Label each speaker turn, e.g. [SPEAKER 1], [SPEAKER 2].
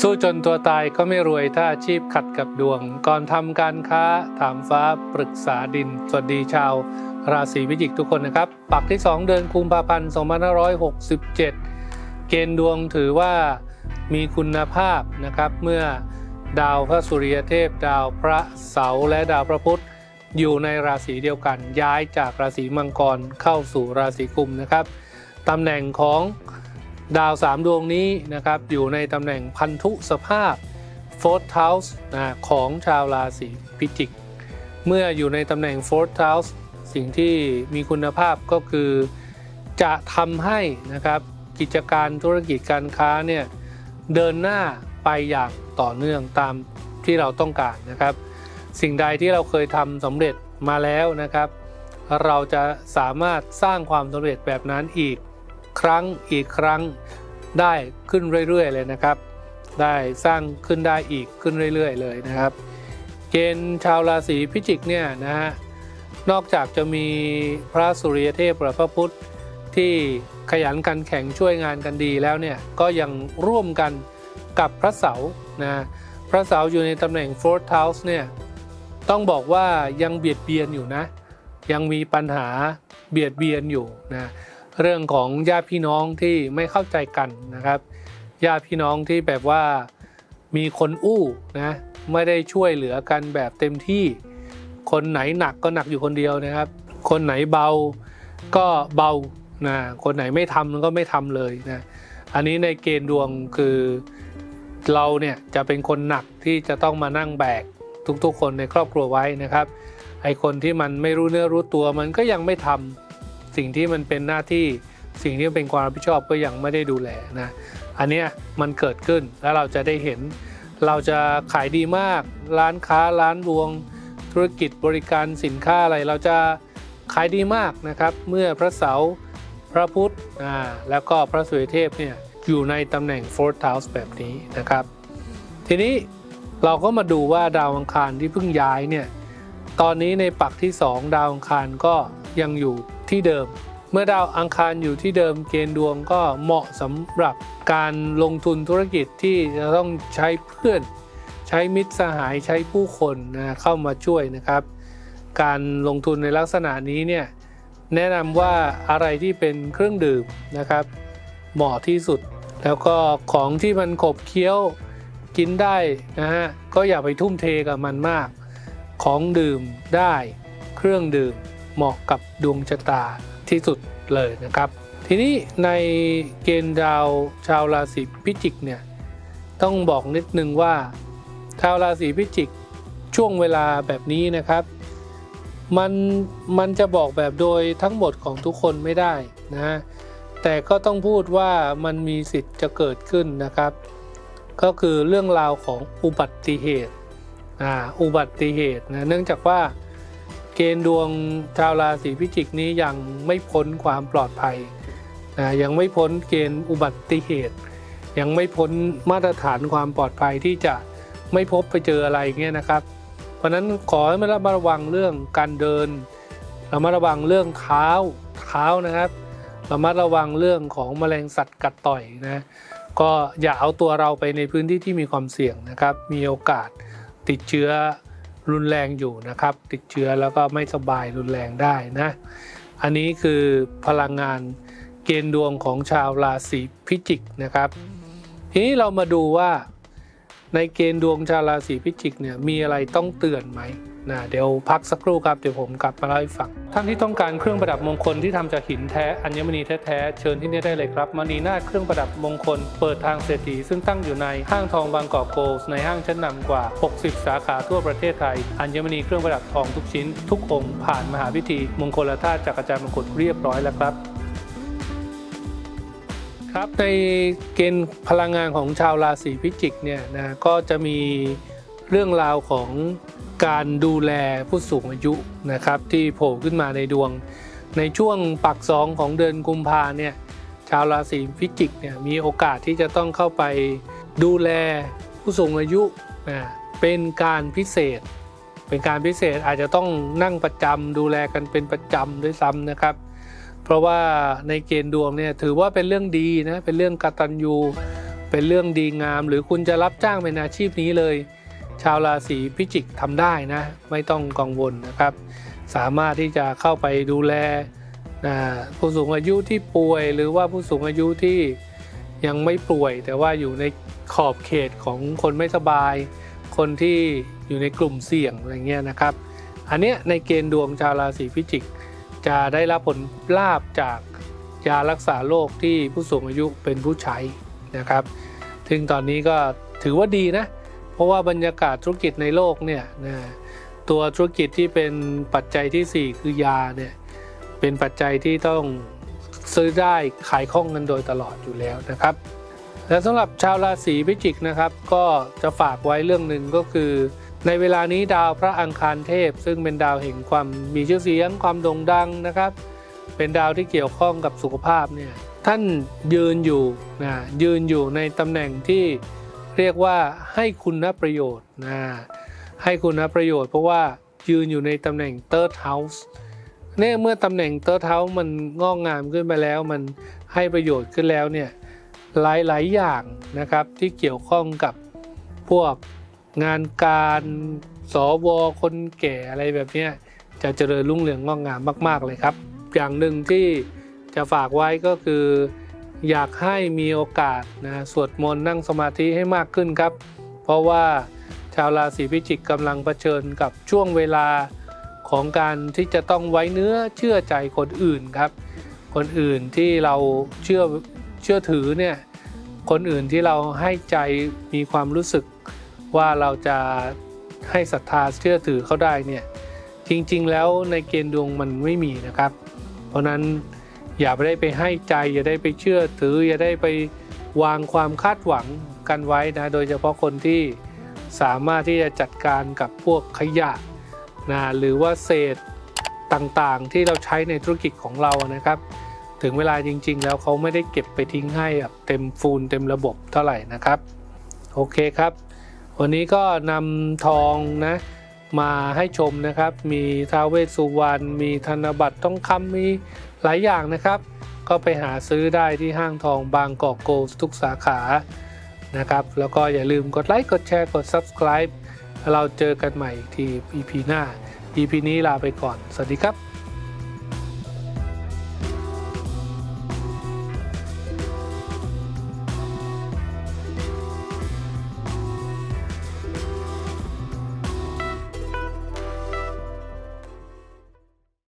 [SPEAKER 1] สู้จนตัวตายก็ไม่รวยถ้าอาชีพขัดกับดวง ก่อนทำการค้าถามฟ้าปรึกษาดิน สวัสดีชาว ราศีพิจิกทุกคนนะครับ ปักที่ 2 เดือนกุมภาพันธ์ 2567 เกณฑ์ดวงถือว่ามีคุณภาพนะครับ เมื่อดาวพระสุริยเทพ ดาวพระเสาร์และดาวพระพุธอยู่ในราศีเดียวกัน ย้ายจากราศีมังกรเข้าสู่ราศีกุมนะครับตำแหน่งของ ดาว 3 ดวงนี้นะครับอยู่ในตำแหน่งพันธุสภาพ Fourth House นะของชาวราศีพิจิก เมื่ออยู่ในตำแหน่ง Fourth House สิ่งที่มีคุณภาพก็คือ จะทำให้นะครับกิจการธุรกิจการค้าเนี่ยเดินหน้าไปอย่างต่อเนื่องตามที่เราต้องการนะครับ สิ่งใดที่เราเคยทำสำเร็จมาแล้วนะครับ เราจะสามารถสร้างความสำเร็จแบบนั้นอีก ครั้งอีกครั้งได้ขึ้นเรื่อยๆเลยนะครับ ได้สร้างขึ้นได้อีกขึ้นเรื่อย ๆ เลยนะครับ เกณฑ์ชาวราศีพิจิกเนี่ยนะฮะนอกจากจะมีพระสุริยเทพหรือพระพุธที่ขยันกันแข่งช่วยงานกันดีแล้วเนี่ยก็ยังร่วมกันกับพระเสาร์นะพระเสาร์อยู่ในตำแหน่ง fourth house เนี่ยต้องบอกว่ายังเบียดเบียนอยู่นะ ยังมีปัญหาเบียดเบียนอยู่นะ เรื่องของญาติพี่น้องที่ไม่เข้าใจกันนะครับญาติพี่น้องที่แบบว่ามีคนอู้นะไม่ได้ช่วยเหลือกันแบบเต็มที่ คนไหนหนักก็หนักอยู่คนเดียวนะครับ คนไหนเบาก็เบานะคนไหนไม่ทำก็ไม่ทำเลยนะอันนี้ในเกณฑ์ดวงคือเราเนี่ยจะเป็นคนหนักที่จะต้องมานั่งแบกทุกๆ คนในครอบครัวไว้นะครับไอคนที่มันไม่รู้เนื้อรู้ตัวมันก็ยังไม่ทำ สิ่งที่มันเป็นหน้าที่สิ่งที่เป็นความรับผิดชอบก็ยังไม่ได้ดูแลนะอันเนี้ยมันเกิดขึ้นแล้วเราจะได้เห็น เราจะขายดีมาก ร้านค้าร้านรวง ธุรกิจบริการสินค้าอะไรเราจะขายดีมากนะครับ เมื่อพระเสาร์พระพุธอ่าแล้วก็พระสุริเทพเนี่ยอยู่ในตำแหน่ง fourth house แบบนี้นะครับ ทีนี้เราก็มาดูว่าดาวอังคารที่เพิ่งย้ายเนี่ยตอนนี้ในปักที่ 2 ดาวอังคารก็ ยังอยู่ที่เดิม เมื่อดาวอังคารอยู่ที่เดิมเกณฑ์ดวงก็เหมาะสำหรับการลงทุนธุรกิจที่จะต้องใช้เพื่อน ใช้มิตรสหายใช้ผู้คนนะเข้ามาช่วยนะครับ การลงทุนในลักษณะนี้เนี่ยแนะนำว่าอะไรที่เป็นเครื่องดื่มนะครับ เหมาะที่สุด แล้วก็ของที่มันขบเคี้ยวกินได้นะฮะก็อย่าไปทุ่มเทกับมันมาก ของดื่มได้ เครื่องดื่ม เหมาะกับดวงชะตาที่สุดเลยนะครับ ทีนี้ในเกณฑ์ดาวชาวราศีพิจิกเนี่ยต้องบอกนิดนึงว่าชาวราศีพิจิกช่วงเวลาแบบนี้นะครับ มันมันจะบอกแบบโดยทั้งหมดของทุกคนไม่ได้นะ แต่ก็ต้องพูดว่ามันมีสิทธิ์จะเกิดขึ้นนะครับ ก็คือเรื่องราวของอุบัติเหตุอ่าอุบัติเหตุนะเนื่องจากว่า เกณฑ์ดวงชาวราศีพิจิกนี้ยังไม่พ้นความปลอดภัยนะยังไม่พ้นเกณฑ์อุบัติเหตุ ยังไม่พ้นมาตรฐานความปลอดภัยที่จะไม่พบไปเจออะไรเงี้ยนะครับ เพราะนั้นขอให้ระมัดระวังเรื่องการเดินระมัดระวังเรื่องเท้าเท้านะครับระมัดระวังเรื่องของแมลงสัตว์กัดต่อยนะก็อย่าเอาตัวเราไปในพื้นที่ที่มีความเสี่ยงนะครับ มีโอกาสติดเชื้อ รุนแรงอยู่นะครับ ติดเชื้อแล้วก็ไม่สบายรุนแรงได้นะ อันนี้คือพลังงานเกณฑ์ดวงของชาวราศีพิจิกนะครับ ทีนี้เรามาดูว่าในเกณฑ์ดวงชาวราศีพิจิกเนี่ยมีอะไรต้องเตือนไหม นะเดี๋ยวพักสักครู่ครับเดี๋ยวผมกลับมาเล่าให้ฟังท่านที่ต้องการเครื่องประดับมงคลที่ทำจากหินแท้อัญมณีแท้ๆเชิญที่นี่ได้เลยครับมณีนาฏเครื่องประดับมงคล เปิดทางเศรษฐีซึ่งตั้งอยู่ในห้างทองบางกอกโกลส์ในห้างชั้นนำกว่า 60 สาขาทั่วประเทศไทย อัญมณีเครื่องประดับทองทุกชิ้น ทุกองค์ผ่านมหาพิธี มงคลธาตุจากอาจารย์มงกุฎเรียบร้อยแล้วครับครับในเกณฑ์พลังงานของชาวราศีพิจิกเนี่ยนะก็จะมีเรื่องราวของ การดูแลผู้สูงอายุนะครับที่โผล่ขึ้นมาในดวง ในช่วงปักสองของเดือนกุมภาเนี่ยชาวราศีพิจิกเนี่ยมีโอกาสที่จะต้องเข้าไปดูแลผู้สูงอายุนะเป็นการพิเศษ เป็นการพิเศษอาจจะต้องนั่งประจำดูแลกันเป็นประจำด้วยซ้ำนะครับ เพราะว่าในเกณฑ์ดวงเนี่ยถือว่าเป็นเรื่องดีนะเป็นเรื่องกตัญญูเป็นเรื่องดีงาม หรือคุณจะรับจ้างเป็นอาชีพนี้เลยาวราศีพิจิกทำได้นะ ไม่ต้องกังวลนะครับ สามารถที่จะเข้าไปดูแลผู้สูงอายุที่ป่วย หรือว่าผู้สูงอายุที่ยังไม่ป่วย แต่ว่าอยู่ในขอบเขตของคนไม่สบาย คนที่อยู่ในกลุ่มเสี่ยงอะไรเงี้ยนะครับ อันเนี้ยในเกณฑ์ดวงชาวราศีพิจิก จะได้รับผลลาบจากยารักษาโรคที่ผู้สูงอายุเป็นผู้ใช้นะครับ ซึ่งตอนนี้ก็ถือว่าดีนะ เพราะว่าบรรยากาศธุรกิจในโลกเนี่ยนะตัวธุรกิจที่เป็นปัจจัยทีสี่ 4 คือยาเนี่ยเป็นปัจจัยที่ต้องซื้อได้ขายคล่องกันโดยตลอดอยู่แล้วนะครับ และสำหรับชาวราศีพิจิกนะครับ ก็จะฝากไว้เรื่องหนึ่งก็คือ ในเวลานี้ดาวพระอังคารเทพ ซึ่งเป็นดาวแห่งความมีชื่อเสียงความโด่งดังนะครับ เป็นดาวที่เกี่ยวข้องกับสุขภาพเนี่ยท่านยืนอยู่นะยืนอยู่ในตำแหน่งที่ เรียกว่าให้คุณประโยชน์นะให้คุณประโยชน์ เพราะว่ายืนอยู่ในตำแหน่ง third house เนี่ยเมื่อตำแหน่ง third house มันงอกงามขึ้นไปแล้ว มันให้ประโยชน์ขึ้นแล้วเนี่ยหลาย ๆ อย่างนะครับที่เกี่ยวข้องกับพวกงานการสวคนแก่อะไรแบบนี้จะเจริญรุ่งเรืองงอกงามมาก ๆ เลยครับ อย่างหนึ่งที่จะฝากไว้ก็คือ อยากให้มีโอกาสนะสวดมนต์นั่งสมาธิให้มากขึ้นครับ เพราะว่าชาวราศีพิจิกกำลังเผชิญกับช่วงเวลาของการที่จะต้องไว้เนื้อเชื่อใจคนอื่นครับ คนอื่นที่เราเชื่อเชื่อถือเนี่ยคนอื่นที่เราให้ใจมีความรู้สึกว่าเราจะให้ศรัทธาเชื่อถือเขาได้เนี่ยจริงๆแล้วในเกณฑ์ดวงมันไม่มีนะครับ เพราะนั้น อย่าไปได้ไปให้ใจ อย่าได้ไปเชื่อถือ อย่าได้ไปวางความคาดหวังกันไว้นะโดยเฉพาะคนที่สามารถที่จะจัดการกับพวกขยะนะหรือว่าเศษต่างๆ ที่เราใช้ในธุรกิจของเรานะครับ ถึงเวลาจริง ๆ แล้วเขาไม่ได้เก็บไปทิ้งให้แบบเต็มฟูลเต็มระบบเท่าไหร่นะครับ โอเคครับ วันนี้ก็นำทองนะ มาให้ชมนะครับ มีท้าเวสสุวรรณมีธนบัตรทองคำมีหลายอย่างนะครับ ก็ไปหาซื้อได้ที่ห้างทองบางกอกโกลทุกสาขานะครับ แล้วก็อย่าลืมกดไลค์กดแชร์กด subscribe เราเจอกันใหม่อีกที EP หน้า EP นี้ลาไปก่อน สวัสดีครับ